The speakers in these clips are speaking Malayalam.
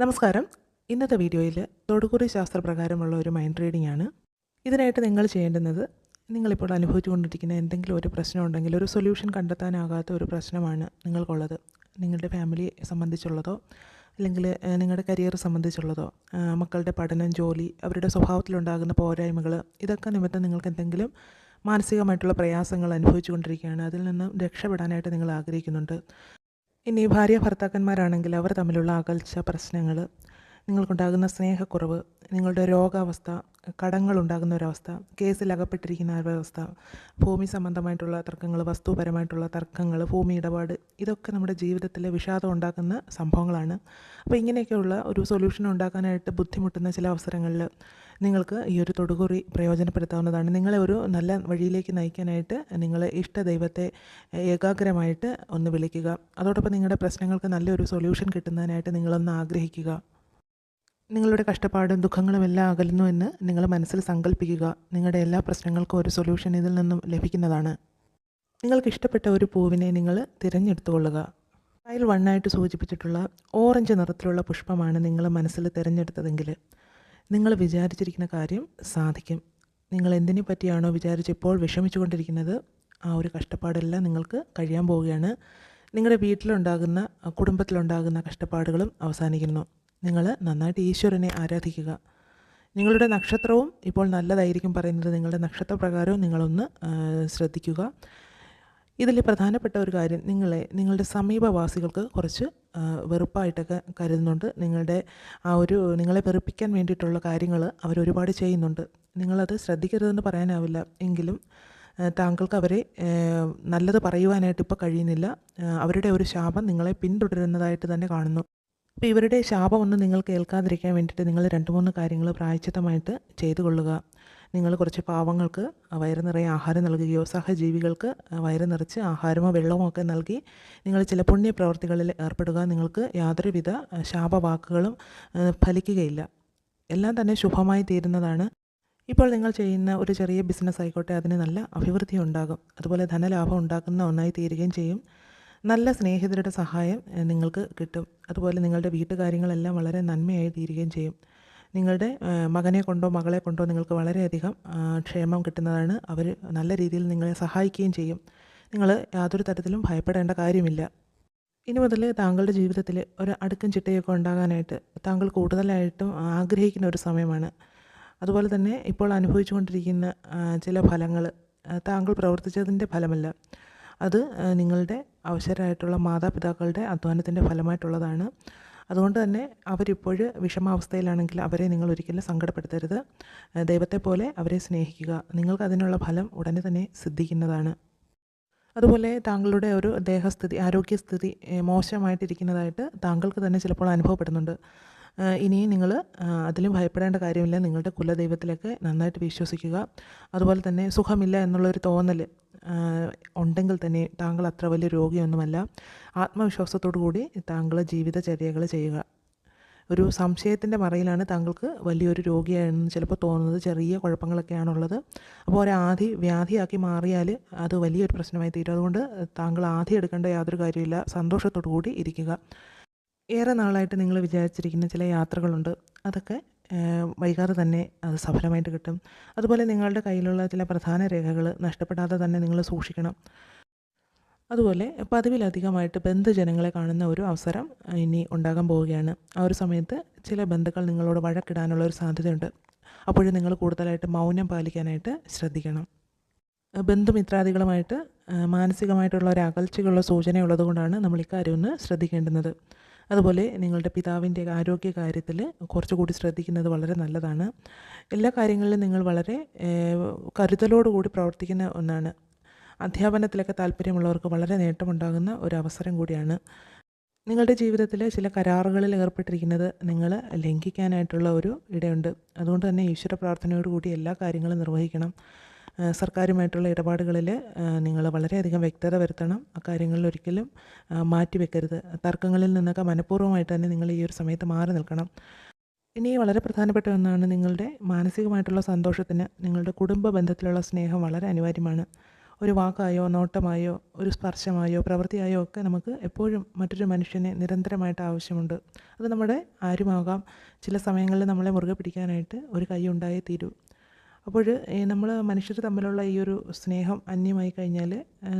നമസ്കാരം. ഇന്നത്തെ വീഡിയോയിൽ തൊടുകുറി ശാസ്ത്രപ്രകാരമുള്ള ഒരു മൈൻഡ് റീഡിംഗ് ആണ്. ഇതിനായിട്ട് നിങ്ങൾ ചെയ്യേണ്ടുന്നത് നിങ്ങളിപ്പോൾ അനുഭവിച്ചുകൊണ്ടിരിക്കുന്ന എന്തെങ്കിലും ഒരു പ്രശ്നം ഉണ്ടെങ്കിൽ ഒരു സൊല്യൂഷൻ കണ്ടെത്താനാകാത്ത ഒരു പ്രശ്നമാണ് നിങ്ങൾക്കുള്ളത്. നിങ്ങളുടെ ഫാമിലി സംബന്ധിച്ചുള്ളതോ അല്ലെങ്കിൽ നിങ്ങളുടെ കരിയർ സംബന്ധിച്ചുള്ളതോ മക്കളുടെ പഠനം ജോലി അവരുടെ സ്വഭാവത്തിലുണ്ടാകുന്ന പോരായ്മകൾ ഇതൊക്കെ നിമിത്തം നിങ്ങൾക്ക് എന്തെങ്കിലും മാനസികമായിട്ടുള്ള പ്രയാസങ്ങൾ അനുഭവിച്ചുകൊണ്ടിരിക്കുകയാണ്. അതിൽ നിന്ന് രക്ഷപ്പെടാനായിട്ട് നിങ്ങൾ ആഗ്രഹിക്കുന്നുണ്ട്. ഇനി ഭാര്യ ഭർത്താക്കന്മാരാണെങ്കിൽ അവർ തമ്മിലുള്ള അകൽച്ച പ്രശ്നങ്ങൾ നിങ്ങൾക്കുണ്ടാകുന്ന സ്നേഹക്കുറവ് നിങ്ങളുടെ രോഗാവസ്ഥ കടങ്ങളുണ്ടാകുന്ന ഒരവസ്ഥ കേസിൽ അകപ്പെട്ടിരിക്കുന്ന ഒരവസ്ഥ ഭൂമി സംബന്ധമായിട്ടുള്ള തർക്കങ്ങൾ വസ്തുപരമായിട്ടുള്ള തർക്കങ്ങൾ ഭൂമി ഇടപാട് ഇതൊക്കെ നമ്മുടെ ജീവിതത്തിൽ വിഷാദം ഉണ്ടാക്കുന്ന സംഭവങ്ങളാണ്. അപ്പോൾ ഇങ്ങനെയൊക്കെയുള്ള ഒരു സൊല്യൂഷൻ ഉണ്ടാക്കാനായിട്ട് ബുദ്ധിമുട്ടുന്ന ചില അവസരങ്ങളിൽ നിങ്ങൾക്ക് ഈ ഒരു തൊടുകുറി പ്രയോജനപ്പെടുത്താവുന്നതാണ്. നിങ്ങളെ ഒരു നല്ല വഴിയിലേക്ക് നയിക്കാനായിട്ട് നിങ്ങൾ ഇഷ്ട ദൈവത്തെ ഏകാഗ്രമായിട്ട് ഒന്ന് വിളിക്കുക. അതോടൊപ്പം നിങ്ങളുടെ പ്രശ്നങ്ങൾക്ക് നല്ലൊരു സൊല്യൂഷൻ കിട്ടുന്നതിനായിട്ട് നിങ്ങളൊന്ന് ആഗ്രഹിക്കുക. നിങ്ങളുടെ കഷ്ടപ്പാടും ദുഃഖങ്ങളും എല്ലാം അകലുന്നു എന്ന് നിങ്ങൾ മനസ്സിൽ സങ്കല്പിക്കുക നിങ്ങളുടെ എല്ലാ പ്രശ്നങ്ങൾക്കും ഒരു സൊല്യൂഷൻ ഇതിൽ നിന്നും ലഭിക്കുന്നതാണ്. നിങ്ങൾക്ക് ഇഷ്ടപ്പെട്ട ഒരു പൂവിനെ നിങ്ങൾ തിരഞ്ഞെടുത്തുകൊള്ളുക. ഫയൽ വണ്ണായിട്ട് സൂചിപ്പിച്ചിട്ടുള്ള ഓറഞ്ച് നിറത്തിലുള്ള പുഷ്പമാണ് നിങ്ങൾ മനസ്സിൽ തിരഞ്ഞെടുത്തതെങ്കിൽ നിങ്ങൾ വിചാരിച്ചിരിക്കുന്ന കാര്യം സാധിക്കും. നിങ്ങൾ എന്തിനെ പറ്റിയാണോ വിചാരിച്ച് ഇപ്പോൾ വിഷമിച്ചുകൊണ്ടിരിക്കുന്നത്? ആ ഒരു കഷ്ടപ്പാടെല്ലാം നിങ്ങൾക്ക് കഴിയാൻ പോവുകയാണ്. നിങ്ങളുടെ വീട്ടിലുണ്ടാകുന്ന കുടുംബത്തിലുണ്ടാകുന്ന കഷ്ടപ്പാടുകളും അവസാനിക്കുന്നു. നിങ്ങൾ നന്നായിട്ട് ഈശ്വരനെ ആരാധിക്കുക. നിങ്ങളുടെ നക്ഷത്രവും ഇപ്പോൾ നല്ലതായിരിക്കും പറയുന്നത് നിങ്ങളുടെ നക്ഷത്രപ്രകാരവും നിങ്ങളൊന്ന് ശ്രദ്ധിക്കുക. ഇതിൽ പ്രധാനപ്പെട്ട ഒരു കാര്യം നിങ്ങളെ നിങ്ങളുടെ സമീപവാസികൾക്ക് കുറച്ച് വെറുപ്പായിട്ടൊക്കെ കരുതുന്നുണ്ട്. നിങ്ങളുടെ ആ ഒരു നിങ്ങളെ വെറുപ്പിക്കാൻ വേണ്ടിയിട്ടുള്ള കാര്യങ്ങൾ അവരൊരുപാട് ചെയ്യുന്നുണ്ട്. നിങ്ങളത് ശ്രദ്ധിക്കരുതെന്ന് പറയാനാവില്ല. എങ്കിലും താങ്കൾക്ക് അവരെ നല്ലത് പറയുവാനായിട്ട് ഇപ്പോൾ കഴിയുന്നില്ല. അവരുടെ ഒരു ശാപം നിങ്ങളെ പിന്തുടരുന്നതായിട്ട് തന്നെ കാണുന്നു. അപ്പോൾ ഇവരുടെ ശാപമൊന്നും നിങ്ങൾ കേൾക്കാതിരിക്കാൻ വേണ്ടിയിട്ട് നിങ്ങൾ രണ്ട് മൂന്ന് കാര്യങ്ങൾ പ്രായച്ചിത്തമായിട്ട് ചെയ്തു കൊള്ളുക. നിങ്ങൾ കുറച്ച് പാവങ്ങൾക്ക് വയറ് നിറയെ ആഹാരം നൽകുകയോ സഹജീവികൾക്ക് വയറ് നിറച്ച് ആഹാരമോ വെള്ളമോ ഒക്കെ നൽകി നിങ്ങൾ ചില പുണ്യ പ്രവർത്തികളിൽ ഏർപ്പെടുക. നിങ്ങൾക്ക് യാതൊരുവിധ ശാപവാക്കുകളും ഫലിക്കുകയില്ല. എല്ലാം തന്നെ ശുഭമായി തീരുന്നതാണ്. ഇപ്പോൾ നിങ്ങൾ ചെയ്യുന്ന ഒരു ചെറിയ ബിസിനസ് ആയിക്കോട്ടെ അതിന് നല്ല അഭിവൃദ്ധി ഉണ്ടാകും. അതുപോലെ ധനലാഭം ഉണ്ടാക്കുന്ന ഒന്നായി തീരുകയും ചെയ്യും. നല്ല സ്നേഹിതരുടെ സഹായം നിങ്ങൾക്ക് കിട്ടും. അതുപോലെ നിങ്ങളുടെ വീട്ടുകാര്യങ്ങളെല്ലാം വളരെ നന്മയായി തീരുകയും ചെയ്യും. നിങ്ങളുടെ മകനെ കൊണ്ടോ മകളെ കൊണ്ടോ നിങ്ങൾക്ക് വളരെയധികം ക്ഷേമം കിട്ടുന്നതാണ് അവർ നല്ല രീതിയിൽ നിങ്ങളെ സഹായിക്കുകയും ചെയ്യും. നിങ്ങൾ യാതൊരു തരത്തിലും ഭയപ്പെടേണ്ട കാര്യമില്ല. ഇനി മുതൽ താങ്കളുടെ ജീവിതത്തിൽ ഒരു അടുക്കും ചിട്ടയൊക്കെ ഉണ്ടാകാനായിട്ട് താങ്കൾ കൂടുതലായിട്ടും ആഗ്രഹിക്കുന്ന ഒരു സമയമാണ്. അതുപോലെ തന്നെ ഇപ്പോൾ അനുഭവിച്ചുകൊണ്ടിരിക്കുന്ന ചില ഫലങ്ങൾ താങ്കൾ പ്രവർത്തിച്ചതിന്റെ ഫലമല്ല. അത് നിങ്ങളുടെ അവശരായിട്ടുള്ള മാതാപിതാക്കളുടെ അധ്വാനത്തിന്റെ ഫലമായിട്ടുള്ളതാണ്. അതുകൊണ്ട് തന്നെ അവരിപ്പോൾ വിഷമാവസ്ഥയിലാണെങ്കിൽ അവരെ നിങ്ങൾ ഒരിക്കലും സങ്കടപ്പെടുത്തരുത്. ദൈവത്തെ പോലെ അവരെ സ്നേഹിക്കുക. നിങ്ങൾക്ക് അതിനുള്ള ഫലം ഉടനെ തന്നെ സിദ്ധിക്കുന്നതാണ്. അതുപോലെ താങ്കളുടെ ഒരു ദേഹസ്ഥിതി ആരോഗ്യസ്ഥിതി മോശമായിട്ടിരിക്കുന്നതായിട്ട് താങ്കൾക്ക് തന്നെ ചിലപ്പോൾ അനുഭവപ്പെടുന്നുണ്ട്. ഇനിയും നിങ്ങൾ അതിലും ഭയപ്പെടേണ്ട കാര്യമില്ല. നിങ്ങളുടെ കുലദൈവത്തിലേക്ക് നന്നായിട്ട് വിശ്വസിക്കുക. അതുപോലെ തന്നെ സുഖമില്ല എന്നുള്ളൊരു തോന്നൽ ഉണ്ടെങ്കിൽ തന്നെ താങ്കൾ അത്ര വലിയ രോഗിയൊന്നുമല്ല. ആത്മവിശ്വാസത്തോടു കൂടി താങ്കൾ ജീവിതചര്യകൾ ചെയ്യുക. ഒരു സംശയത്തിന്റെ മറയിലാണ് താങ്കൾക്ക് വലിയൊരു രോഗിയാണെന്ന് ചിലപ്പോൾ തോന്നുന്നത്. ചെറിയ കുഴപ്പങ്ങളൊക്കെയാണുള്ളത്. അപ്പോൾ ഒരു ആധി വ്യാധിയാക്കി മാറിയാൽ അത് വലിയൊരു പ്രശ്നമായി തീരും. അതുകൊണ്ട് താങ്കൾ ആധി എടുക്കേണ്ട യാതൊരു കാര്യമില്ല. സന്തോഷത്തോടു കൂടി ഇരിക്കുക. ഏറെ നാളായിട്ട് നിങ്ങൾ വിചാരിച്ചിരിക്കുന്ന ചില യാത്രകളുണ്ട്. അതൊക്കെ വൈകാതെ തന്നെ അത് സഫലമായിട്ട് കിട്ടും. അതുപോലെ നിങ്ങളുടെ കയ്യിലുള്ള ചില പ്രധാന രേഖകൾ നഷ്ടപ്പെടാതെ തന്നെ നിങ്ങൾ സൂക്ഷിക്കണം. അതുപോലെ പതിവിലധികമായിട്ട് ബന്ധുജനങ്ങളെ കാണുന്ന ഒരു അവസരം ഇനി ഉണ്ടാകാൻ പോവുകയാണ്. ആ ഒരു സമയത്ത് ചില ബന്ധുക്കൾ നിങ്ങളോട് വഴക്കിടാനുള്ള ഒരു സാധ്യതയുണ്ട്. അപ്പോഴും നിങ്ങൾ കൂടുതലായിട്ട് മൗനം പാലിക്കാനായിട്ട് ശ്രദ്ധിക്കണം. ബന്ധുമിത്രാദികളുമായിട്ട് മാനസികമായിട്ടുള്ള ഒരു അകൽച്ചയുള്ള സൂചനയുള്ളത് കൊണ്ടാണ് നമ്മൾ ഇക്കാര്യം ഒന്ന് ശ്രദ്ധിക്കേണ്ടുന്നത്. അതുപോലെ നിങ്ങളുടെ പിതാവിന്റെ ആരോഗ്യ കാര്യത്തിൽ കുറച്ചുകൂടി ശ്രദ്ധിക്കുന്നത് വളരെ നല്ലതാണ്. എല്ലാ കാര്യങ്ങളിലും നിങ്ങൾ വളരെ കരുതലോടുകൂടി പ്രവർത്തിക്കുന്ന ഒന്നാണ്. അധ്യാപനത്തിലൊക്കെ താല്പര്യമുള്ളവർക്ക് വളരെ നേട്ടമുണ്ടാകുന്ന ഒരു അവസരം കൂടിയാണ്. നിങ്ങളുടെ ജീവിതത്തിൽ ചില കരാറുകളിൽ ഏർപ്പെട്ടിരിക്കുന്നത് നിങ്ങൾ ലംഘിക്കാനായിട്ടുള്ള ഒരു ഇടയുണ്ട്. അതുകൊണ്ട് തന്നെ ഈശ്വര പ്രാർത്ഥനയോടുകൂടി എല്ലാ കാര്യങ്ങളും നിർവഹിക്കണം. സർക്കാരുമായിട്ടുള്ള ഇടപാടുകളിൽ നിങ്ങൾ വളരെയധികം വ്യക്തത വരുത്തണം. അക്കാര്യങ്ങളിൽ ഒരിക്കലും മാറ്റി മാറ്റിവെക്കരുത്. തർക്കങ്ങളിൽ നിന്നൊക്കെ മനഃപൂർവമായിട്ട് തന്നെ നിങ്ങൾ ഈ ഒരു സമയത്ത് മാറി നിൽക്കണം. ഇനി വളരെ പ്രധാനപ്പെട്ട ഒന്നാണ് നിങ്ങളുടെ മാനസികമായിട്ടുള്ള സന്തോഷത്തിന് നിങ്ങളുടെ കുടുംബ ബന്ധത്തിലുള്ള സ്നേഹം വളരെ അനിവാര്യമാണ്. ഒരു വാക്കായോ നോട്ടമായോ ഒരു സ്പർശമായോ പ്രവൃത്തിയായോ ഒക്കെ നമുക്ക് എപ്പോഴും മറ്റൊരു മനുഷ്യനെ നിരന്തരമായിട്ട് ആവശ്യമുണ്ട്. അത് നമ്മുടെ ആരുമാകാം. ചില സമയങ്ങളിൽ നമ്മളെ മുറുകെ പിടിക്കാനായിട്ട് ഒരു കൈ ഉണ്ടായേ തീരൂ. അപ്പോൾ നമ്മൾ മനുഷ്യർ തമ്മിലുള്ള ഈ ഒരു സ്നേഹം അന്യമായി കഴിഞ്ഞാൽ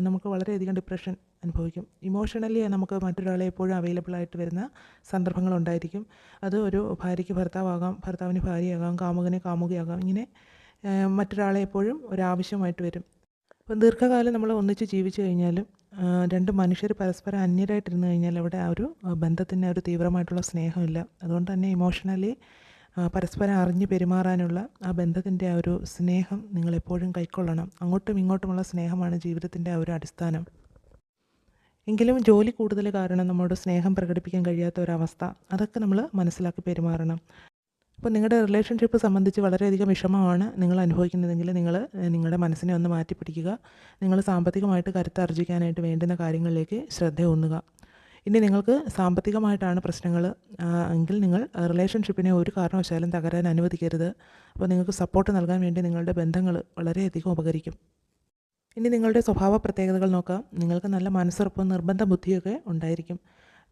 നമുക്ക് വളരെയധികം ഡിപ്രഷൻ അനുഭവിക്കും. ഇമോഷണലി നമുക്ക് മറ്റൊരാളെ എപ്പോഴും അവൈലബിൾ ആയിട്ട് വരുന്ന സന്ദർഭങ്ങളുണ്ടായിരിക്കും അത് ഒരു ഭാര്യയ്ക്ക് ഭർത്താവാകാം ഭർത്താവിന് ഭാര്യയാകാം കാമുകന് കാമുകയാകാം ഇങ്ങനെ മറ്റൊരാളെ എപ്പോഴും ഒരാവശ്യമായിട്ട് വരും. അപ്പം ദീർഘകാലം നമ്മൾ ഒന്നിച്ച് ജീവിച്ചു കഴിഞ്ഞാലും രണ്ട് മനുഷ്യർ പരസ്പരം അന്യരായിട്ടിരുന്ന് കഴിഞ്ഞാൽ അവിടെ ആ ഒരു ബന്ധത്തിന് ഒരു തീവ്രമായിട്ടുള്ള സ്നേഹമില്ല. അതുകൊണ്ട് തന്നെ ഇമോഷണലി പരസ്പരം അറിഞ്ഞു പെരുമാറാനുള്ള ആ ബന്ധത്തിന്റെ ആ ഒരു സ്നേഹം നിങ്ങളെപ്പോഴും കൈക്കൊള്ളണം. അങ്ങോട്ടും ഇങ്ങോട്ടുമുള്ള സ്നേഹമാണ് ജീവിതത്തിന്റെ ആ ഒരു അടിസ്ഥാനം. എങ്കിലും ജോലി കൂടുതൽ കാരണം നമ്മളോട് സ്നേഹം പ്രകടിപ്പിക്കാൻ കഴിയാത്ത ഒരവസ്ഥ അതൊക്കെ നമ്മൾ മനസ്സിലാക്കി പെരുമാറണം. അപ്പോൾ നിങ്ങളുടെ റിലേഷൻഷിപ്പ് സംബന്ധിച്ച് വളരെയധികം വിഷമമാണ് നിങ്ങൾ അനുഭവിക്കുന്നതെങ്കിൽ നിങ്ങൾ നിങ്ങളുടെ മനസ്സിനെ ഒന്ന് മാറ്റിപ്പിടിക്കുക. നിങ്ങൾ സാമ്പത്തികമായിട്ട് കരുത്താർജിക്കാനായിട്ട് വേണ്ടുന്ന കാര്യങ്ങളിലേക്ക് ശ്രദ്ധ ഊന്നുക. ഇനി നിങ്ങൾക്ക് സാമ്പത്തികമായിട്ടാണ് പ്രശ്നങ്ങൾ എങ്കിൽ നിങ്ങൾ റിലേഷൻഷിപ്പിനെ ഒരു കാരണവശാലും തകരാൻ അനുവദിക്കരുത്. അപ്പോൾ നിങ്ങൾക്ക് സപ്പോർട്ട് നൽകാൻ വേണ്ടി നിങ്ങളുടെ ബന്ധങ്ങൾ വളരെയധികം ഉപകരിക്കും. ഇനി നിങ്ങളുടെ സ്വഭാവ പ്രത്യേകതകൾ നോക്കാം. നിങ്ങൾക്ക് നല്ല മനസ്സുറപ്പും നിർബന്ധ ബുദ്ധിയൊക്കെ ഉണ്ടായിരിക്കും.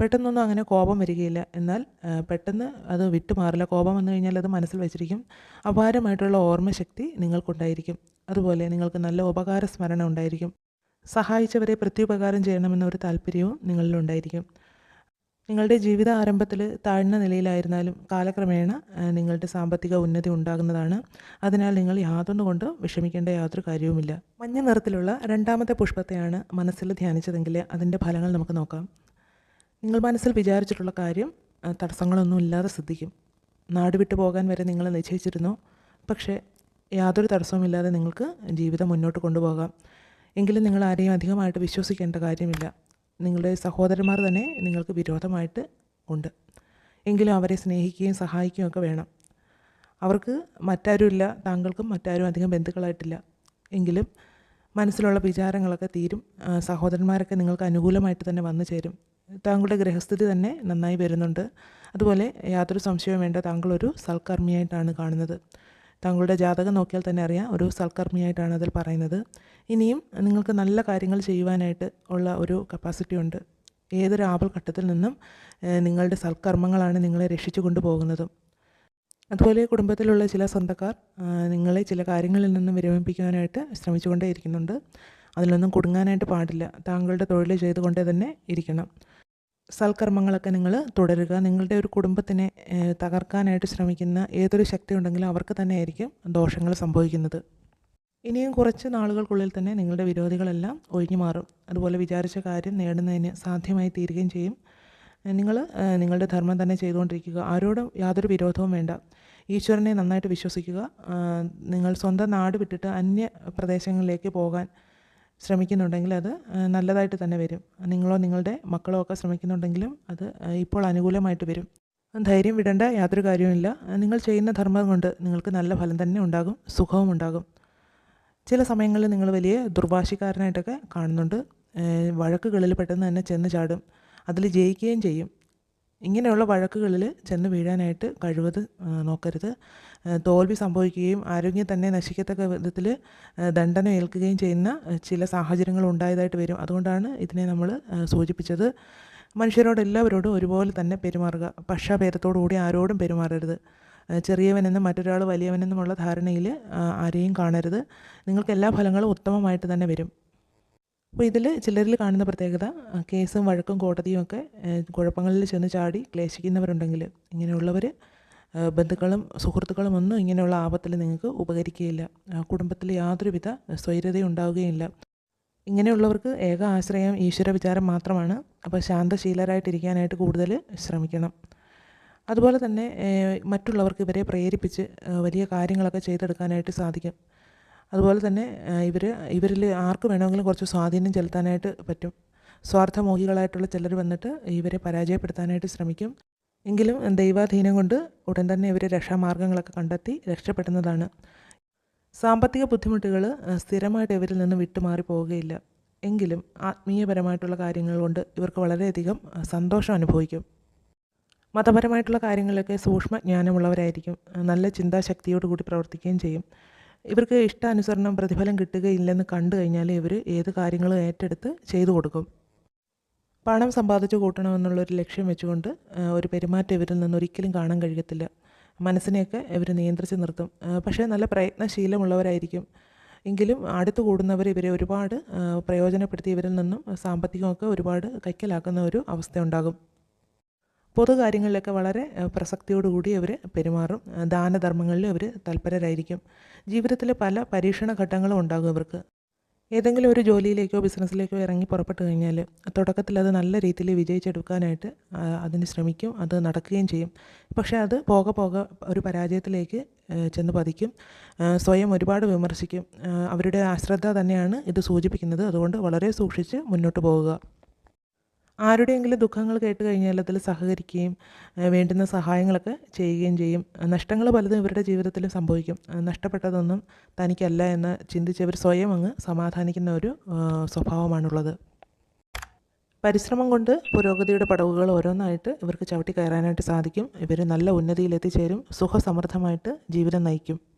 പെട്ടെന്നൊന്നും അങ്ങനെ കോപം വരികയില്ല. എന്നാൽ പെട്ടെന്ന് അത് വിട്ടുമാറില്ല. കോപം വന്നു കഴിഞ്ഞാൽ അത് മനസ്സിൽ വെച്ചിരിക്കും. അപാരമായിട്ടുള്ള ഓർമ്മശക്തി നിങ്ങൾക്കുണ്ടായിരിക്കും. അതുപോലെ നിങ്ങൾക്ക് നല്ല ഉപകാര സ്മരണ ഉണ്ടായിരിക്കും. സഹായിച്ചവരെ പ്രത്യുപകാരം ചെയ്യണമെന്നൊരു താല്പര്യവും നിങ്ങളിലുണ്ടായിരിക്കും. നിങ്ങളുടെ ജീവിത ആരംഭത്തിൽ താഴ്ന്ന നിലയിലായിരുന്നാലും കാലക്രമേണ നിങ്ങളുടെ സാമ്പത്തിക ഉന്നതി ഉണ്ടാകുന്നതാണ്. അതിനാൽ നിങ്ങൾ യാതൊന്നു കൊണ്ട് വിഷമിക്കേണ്ട യാതൊരു കാര്യവുമില്ല. മഞ്ഞ നിറത്തിലുള്ള രണ്ടാമത്തെ പുഷ്പത്തെയാണ് മനസ്സിൽ ധ്യാനിച്ചതെങ്കിൽ അതിന്റെ ഫലങ്ങൾ നമുക്ക് നോക്കാം. നിങ്ങൾ മനസ്സിൽ വിചാരിച്ചിട്ടുള്ള കാര്യം തടസ്സങ്ങളൊന്നും ഇല്ലാതെ സിദ്ധിക്കും നാട് വിട്ടു പോകാൻ വരെ നിങ്ങൾ നിശ്ചയിച്ചിരുന്നു. പക്ഷേ യാതൊരു തടസ്സവുമില്ലാതെ നിങ്ങൾക്ക് ജീവിതം മുന്നോട്ട് കൊണ്ടുപോകാം. എങ്കിലും നിങ്ങൾ ആരെയും അധികമായിട്ട് വിശ്വസിക്കേണ്ട കാര്യമില്ല. നിങ്ങളുടെ സഹോദരന്മാർ തന്നെ നിങ്ങൾക്ക് വിരോധമായിട്ട് ഉണ്ട്. എങ്കിലും അവരെ സ്നേഹിക്കുകയും സഹായിക്കുകയും ഒക്കെ വേണം. അവർക്ക് മറ്റാരും ഇല്ല താങ്കൾക്കും മറ്റാരും അധികം ബന്ധുക്കളായിട്ടില്ല. എങ്കിലും മനസ്സിലുള്ള വിചാരങ്ങളൊക്കെ തീരും. സഹോദരന്മാരൊക്കെ നിങ്ങൾക്ക് അനുകൂലമായിട്ട് തന്നെ വന്നു ചേരും. താങ്കളുടെ ഗൃഹസ്ഥിതി തന്നെ നന്നായി വരുന്നുണ്ട്. അതുപോലെ യാതൊരു സംശയവും വേണ്ട താങ്കളൊരു സൽക്കർമ്മിയായിട്ടാണ് കാണുന്നത്. താങ്കളുടെ ജാതകം നോക്കിയാൽ തന്നെ അറിയാം. ഒരു സൽക്കർമ്മിയായിട്ടാണ് അതിൽ പറയുന്നത്. ഇനിയും നിങ്ങൾക്ക് നല്ല കാര്യങ്ങൾ ചെയ്യുവാനായിട്ട് ഉള്ള ഒരു കപ്പാസിറ്റി ഉണ്ട്. ഏതൊരു ആപൽഘട്ടത്തിൽ നിന്നും നിങ്ങളുടെ സൽക്കർമ്മങ്ങളാണ് നിങ്ങളെ രക്ഷിച്ചു കൊണ്ടുപോകുന്നതും. അതുപോലെ കുടുംബത്തിലുള്ള ചില സ്വന്തക്കാർ നിങ്ങളെ ചില കാര്യങ്ങളിൽ നിന്നും വിരമിപ്പിക്കുവാനായിട്ട് ശ്രമിച്ചുകൊണ്ടേ ഇരിക്കുന്നുണ്ട്. അതിലൊന്നും കുടുങ്ങാനായിട്ട് പാടില്ല. താങ്കളുടെ തൊഴിൽ ചെയ്തുകൊണ്ടേ തന്നെ ഇരിക്കണം. സൽക്കർമ്മങ്ങളൊക്കെ നിങ്ങൾ തുടരുക. നിങ്ങളുടെ ഒരു കുടുംബത്തിനെ തകർക്കാനായിട്ട് ശ്രമിക്കുന്ന ഏതൊരു ശക്തി ഉണ്ടെങ്കിലും അവർക്ക് തന്നെ ആയിരിക്കും ദോഷങ്ങൾ സംഭവിക്കുന്നത്. ഇനിയും കുറച്ച് നാളുകൾക്കുള്ളിൽ തന്നെ നിങ്ങളുടെ വിരോധികളെല്ലാം ഒഴിഞ്ഞു മാറും. അതുപോലെ വിചാരിച്ച കാര്യം നേടുന്നതിന് സാധ്യമായി തീരുകയും ചെയ്യും. നിങ്ങൾ നിങ്ങളുടെ ധർമ്മം തന്നെ ചെയ്തുകൊണ്ടിരിക്കുക. ആരോടും യാതൊരു വിരോധവും വേണ്ട. ഈശ്വരനെ നന്നായിട്ട് വിശ്വസിക്കുക. നിങ്ങൾ സ്വന്തം നാട് വിട്ടിട്ട് അന്യ പ്രദേശങ്ങളിലേക്ക് പോകാൻ ശ്രമിക്കുന്നുണ്ടെങ്കിൽ അത് നല്ലതായിട്ട് തന്നെ വരും. നിങ്ങളോ നിങ്ങളുടെ മക്കളോ ഒക്കെ ശ്രമിക്കുന്നുണ്ടെങ്കിലും അത് ഇപ്പോൾ അനുകൂലമായിട്ട് വരും. ധൈര്യം വിടേണ്ട യാതൊരു കാര്യവുമില്ല. നിങ്ങൾ ചെയ്യുന്ന ധർമ്മം കൊണ്ട് നിങ്ങൾക്ക് നല്ല ഫലം തന്നെ ഉണ്ടാകും സുഖവും ഉണ്ടാകും. ചില സമയങ്ങളിൽ നിങ്ങൾ വലിയ ദുർഭാഷിക്കാരനായിട്ടൊക്കെ കാണുന്നുണ്ട്. വഴക്കുകളിൽ പെട്ടെന്ന് തന്നെ ചെന്ന് ചാടും. അതിൽ ജയിക്കുകയും ചെയ്യും. ഇങ്ങനെയുള്ള വഴക്കുകളിൽ ചെന്ന് വീഴാനായിട്ട് കഴിവത് നോക്കരുത്. തോൽവി സംഭവിക്കുകയും ആരോഗ്യം തന്നെ നശിക്കത്തക്ക വിധത്തിൽ ദണ്ഡനം ഏൽക്കുകയും ചെയ്യുന്ന ചില സാഹചര്യങ്ങൾ ഉണ്ടായതായിട്ട് വരും. അതുകൊണ്ടാണ് ഇതിനെ നമ്മൾ സൂചിപ്പിച്ചത്. മനുഷ്യരോട് എല്ലാവരോടും ഒരുപോലെ തന്നെ പെരുമാറുക. പക്ഷാഭേദത്തോടുകൂടി ആരോടും പെരുമാറരുത്. ചെറിയവനെന്നും മറ്റൊരാൾ വലിയവനെന്നുമുള്ള ധാരണയിൽ ആരെയും കാണരുത്. നിങ്ങൾക്ക് എല്ലാ ഫലങ്ങളും ഉത്തമമായിട്ട് തന്നെ വരും. അപ്പോൾ ഇതിൽ ചിലരിൽ കാണുന്ന പ്രത്യേകത കേസും വഴക്കും കോടതിയും ഒക്കെ കുഴപ്പങ്ങളിൽ ചെന്ന് ചാടി ക്ലേശിക്കുന്നവരുണ്ടെങ്കിൽ ഇങ്ങനെയുള്ളവർ ബന്ധുക്കളും സുഹൃത്തുക്കളും ഒന്നും ഇങ്ങനെയുള്ള ആപത്തിൽ നിങ്ങൾക്ക് ഉപകരിക്കുകയില്ല. കുടുംബത്തിൽ യാതൊരുവിധ സ്വൈര്യതയും ഉണ്ടാവുകയില്ല. ഇങ്ങനെയുള്ളവർക്ക് ഏക ആശ്രയം ഈശ്വര വിചാരം മാത്രമാണ്. അപ്പോൾ ശാന്തശീലരായിട്ടിരിക്കാനായിട്ട് കൂടുതൽ ശ്രമിക്കണം. അതുപോലെ തന്നെ മറ്റുള്ളവർക്ക് ഇവരെ പ്രേരിപ്പിച്ച് വലിയ കാര്യങ്ങളൊക്കെ ചെയ്തെടുക്കാനായിട്ട് സാധിക്കും. അതുപോലെ തന്നെ ഇവർ ഇവരിൽ ആർക്ക് വേണമെങ്കിലും കുറച്ച് സ്വാധീനം ചെലുത്താനായിട്ട് പറ്റും. സ്വാർത്ഥമോഹികളായിട്ടുള്ള ചിലർ വന്നിട്ട് ഇവരെ പരാജയപ്പെടുത്താനായിട്ട് ശ്രമിക്കും. എങ്കിലും ദൈവാധീനം കൊണ്ട് ഉടൻ തന്നെ ഇവർ രക്ഷാമാർഗങ്ങളൊക്കെ കണ്ടെത്തി രക്ഷപ്പെടുന്നതാണ്. സാമ്പത്തിക ബുദ്ധിമുട്ടുകൾ സ്ഥിരമായിട്ട് ഇവരിൽ നിന്ന് വിട്ടുമാറി പോവുകയില്ല. എങ്കിലും ആത്മീയപരമായിട്ടുള്ള കാര്യങ്ങൾ കൊണ്ട് ഇവർക്ക് വളരെയധികം സന്തോഷം അനുഭവിക്കും. മതപരമായിട്ടുള്ള കാര്യങ്ങളിലൊക്കെ സൂക്ഷ്മ ജ്ഞാനമുള്ളവരായിരിക്കും നല്ല ചിന്താശക്തിയോടുകൂടി പ്രവർത്തിക്കുകയും ചെയ്യും. ഇവർക്ക് ഇഷ്ടാനുസരണം പ്രതിഫലം കിട്ടുകയില്ലെന്ന് കണ്ടു കഴിഞ്ഞാൽ ഇവർ ഏത് കാര്യങ്ങളും ഏറ്റെടുത്ത് ചെയ്തു കൊടുക്കും. പണം സമ്പാദിച്ചു കൂട്ടണമെന്നുള്ളൊരു ലക്ഷ്യം വെച്ചുകൊണ്ട് ഒരു പെരുമാറ്റം ഇവരിൽ നിന്ന് ഒരിക്കലും കാണാൻ കഴിയത്തില്ല. മനസ്സിനെയൊക്കെ ഇവർ നിയന്ത്രിച്ച് നിർത്തും. പക്ഷേ നല്ല പ്രയത്നശീലമുള്ളവരായിരിക്കും. എങ്കിലും അടുത്ത് കൂടുന്നവർ ഇവരെ ഒരുപാട് പ്രയോജനപ്പെടുത്തി ഇവരിൽ നിന്നും സാമ്പത്തികമൊക്കെ ഒരുപാട് കൈക്കലാക്കുന്ന ഒരു അവസ്ഥ ഉണ്ടാകും. പൊതു കാര്യങ്ങളിലൊക്കെ വളരെ പ്രസക്തിയോടുകൂടി അവർ പെരുമാറും. ദാനധർമ്മങ്ങളിൽ അവർ തൽപരരായിരിക്കും. ജീവിതത്തിൽ പല പരീക്ഷണ ഘട്ടങ്ങളും ഉണ്ടാകും അവർക്ക്. ഏതെങ്കിലും ഒരു ജോലിയിലേക്കോ ബിസിനസ്സിലേക്കോ ഇറങ്ങി പുറപ്പെട്ട് കഴിഞ്ഞാൽ തുടക്കത്തിൽ അത് നല്ല രീതിയിൽ വിജയിച്ചെടുക്കാനായിട്ട് അതിന് ശ്രമിക്കും അത് നടക്കുകയും ചെയ്യും. പക്ഷേ അത് പോകെ പോകെ ഒരു പരാജയത്തിലേക്ക് ചെന്ന് പതിക്കും. സ്വയം ഒരുപാട് വിമർശിക്കും. അവരുടെ അശ്രദ്ധ തന്നെയാണ് ഇത് സൂചിപ്പിക്കുന്നത്. അതുകൊണ്ട് വളരെ സൂക്ഷിച്ച് മുന്നോട്ട് പോവുക. ആരുടെയെങ്കിലും ദുഃഖങ്ങൾ കേട്ട് കഴിഞ്ഞാൽ അതിൽ സഹകരിക്കുകയും വേണ്ടുന്ന സഹായങ്ങളൊക്കെ ചെയ്യുകയും ചെയ്യും. നഷ്ടങ്ങൾ പലതും ഇവരുടെ ജീവിതത്തിൽ സംഭവിക്കും. നഷ്ടപ്പെട്ടതൊന്നും തനിക്കല്ല എന്ന് ചിന്തിച്ച് ഇവർ സ്വയം അങ്ങ് സമാധാനിക്കുന്ന ഒരു സ്വഭാവമാണുള്ളത്. പരിശ്രമം കൊണ്ട് പുരോഗതിയുടെ പടവുകൾ ഓരോന്നായിട്ട് ഇവർക്ക് ചവിട്ടി കയറാനായിട്ട് സാധിക്കും. ഇവർ നല്ല ഉന്നതിയിൽ എത്തിച്ചേരും സുഖസമൃദ്ധമായിട്ട് ജീവിതം നയിക്കും.